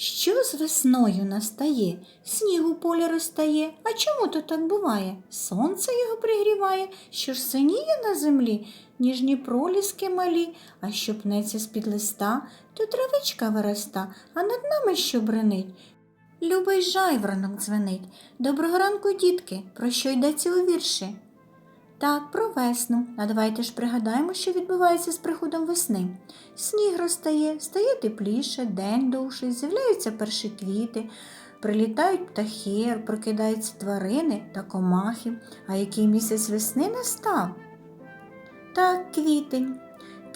Що з весною настає? Сніг у полі розтає. А чому то так буває? Сонце його пригріває, що ж синіє на землі, ніжні проліски малі, а що пнеться з-під листа, то травичка вироста, а над нами що бренить? Любий жайворонок дзвенить. Доброго ранку, дітки, про що йдеться у вірші? Так, про весну. А давайте ж пригадаємо, що відбувається з приходом весни. Сніг розтає, стає тепліше, день довший, з'являються перші квіти, прилітають птахи, прокидаються тварини та комахи. А який місяць весни настав? Так, квітень.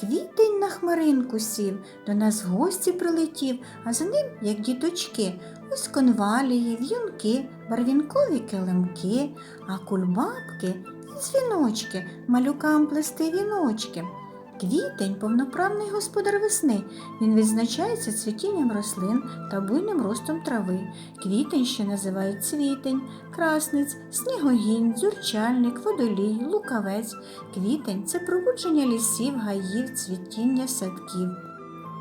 Квітень на хмаринку сів, до нас гості прилетів, а за ним, як діточки, ось конвалії, в'юнки, барвінкові килимки, а кульбабки дзвіночки, малюкам плести віночки. Квітень повноправний господар весни. Він відзначається цвітінням рослин та буйним ростом трави. Квітень ще називають цвітень, красниць, снігогінь, дзюрчальник, водолій, лукавець. Квітень це пробудження лісів, гаїв, цвітіння садків.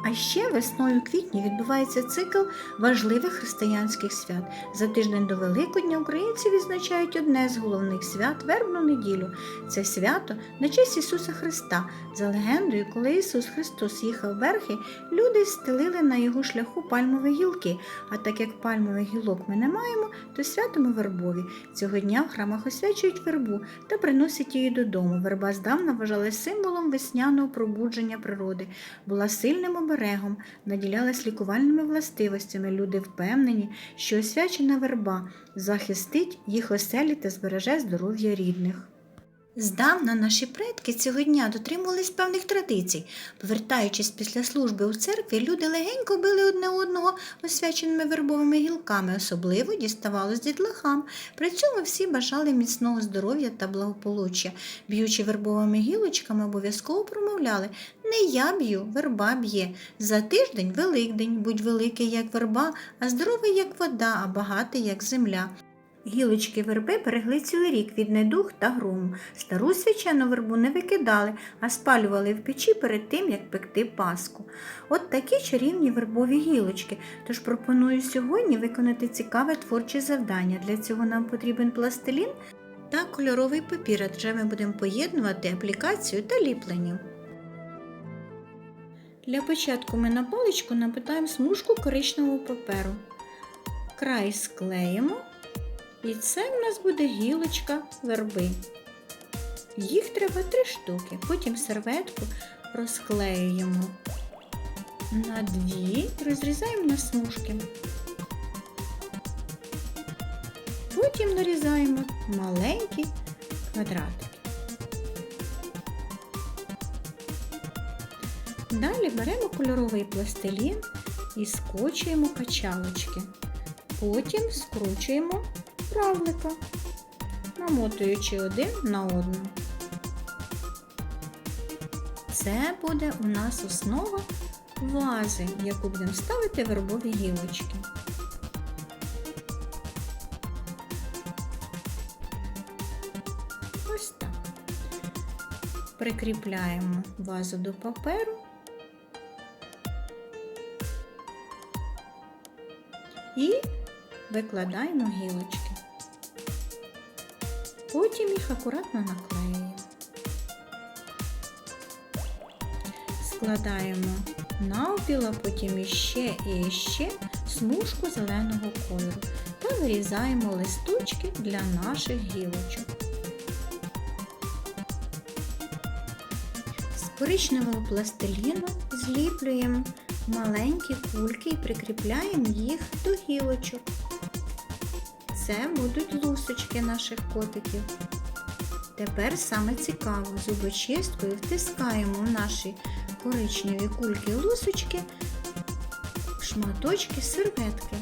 А ще весною квітні відбувається цикл важливих християнських свят. За тиждень до Великодня українці відзначають одне з головних свят вербну неділю. Це свято на честь Ісуса Христа. За легендою, коли Ісус Христос їхав верхи, люди стелили на його шляху пальмові гілки. А так як пальмових гілок ми не маємо, то свято ми вербові. Цього дня в храмах освячують вербу та приносять її додому. Верба здавна вважалась символом весняного пробудження природи, була сильним оберегом, наділялась лікувальними властивостями. Люди впевнені, що освячена верба захистить їх оселі та збереже здоров'я рідних. Здавна наші предки цього дня дотримувались певних традицій. Повертаючись після служби у церкві, люди легенько били одне одного освяченими вербовими гілками, особливо діставалось дітлахам. При цьому всі бажали міцного здоров'я та благополуччя. Б'ючи вербовими гілочками, обов'язково промовляли не я б'ю, верба б'є. За тиждень Великдень, будь великий, як верба, а здоровий, як вода, а багатий, як земля. Гілочки верби берегли цілий рік від недух та грому. Стару свячену вербу не викидали, а спалювали в печі перед тим, як пекти паску. От такі чарівні вербові гілочки. Тож пропоную сьогодні виконати цікаве творче завдання. Для цього нам потрібен пластилін та кольоровий папір, адже ми будемо поєднувати аплікацію та ліплення. Для початку ми на паличку напитаємо смужку коричневого паперу. Край склеїмо. І це в нас буде гілочка верби. Їх треба три штуки. Потім серветку розклеюємо на дві, розрізаємо на смужки. Потім нарізаємо маленькі квадратики. Далі беремо кольоровий пластилін і скочуємо качалочки. Потім скручуємо равлика, намотуючи один на одну. Це буде у нас основа вази, яку будемо ставити вербові гілочки. Ось так. Прикріпляємо вазу до паперу. І викладаємо гілочки. Потім їх акуратно наклеюємо. Складаємо навпіл, а потім іще і іще смужку зеленого кольору та вирізаємо листочки для наших гілочок. Коричневого пластиліну зліплюємо маленькі кульки і прикріпляємо їх до гілочок. Це будуть лусочки наших котиків. Тепер саме цікаво, зубочисткою втискаємо в наші коричневі кульки лусочки шматочки серветки.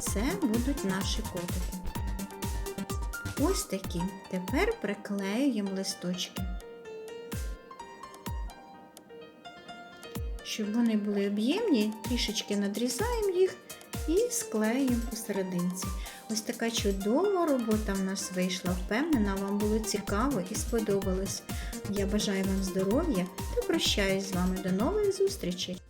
Це будуть наші котики. Ось такі. Тепер приклеюємо листочки. Щоб вони були об'ємні, трішечки надрізаємо їх і склеюємо посерединці. Ось така чудова робота в нас вийшла. Впевнена, вам було цікаво і сподобалось. Я бажаю вам здоров'я та прощаюсь з вами до нових зустрічей!